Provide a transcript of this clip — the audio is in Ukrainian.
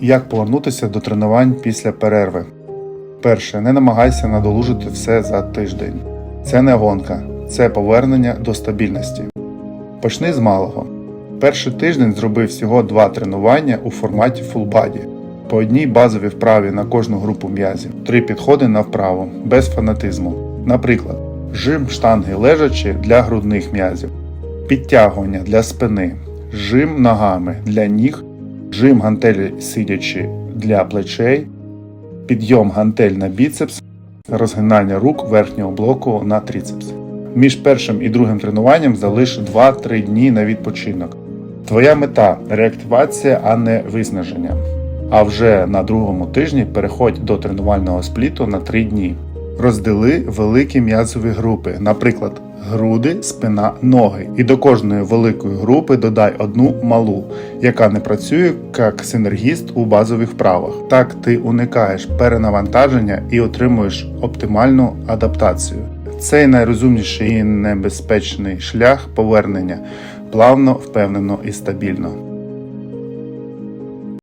Як повернутися до тренувань після перерви? Перше, не намагайся надолужити все за тиждень. Це не гонка, це повернення до стабільності. Почни з малого. Перший тиждень зроби всього два тренування у форматі body. По одній базовій вправі на кожну групу м'язів, три підходи на вправу, без фанатизму. Наприклад, жим штанги лежачи для грудних м'язів, підтягування для спини, жим ногами для ніг, жим гантелі сидячи для плечей, підйом гантель на біцепс, розгинання рук верхнього блоку на трицепс. Між першим і другим тренуванням залиш 2-3 дні на відпочинок. Твоя мета реактивація, а не виснаження. А вже на другому тижні переходь до тренувального спліту на 3 дні. Розділи великі м'язові групи, наприклад, груди, спина, ноги. І до кожної великої групи додай одну малу, яка не працює як синергіст у базових вправах. Так ти уникаєш перенавантаження і отримуєш оптимальну адаптацію. Цей найрозумніший і небезпечний шлях повернення плавно, впевнено і стабільно.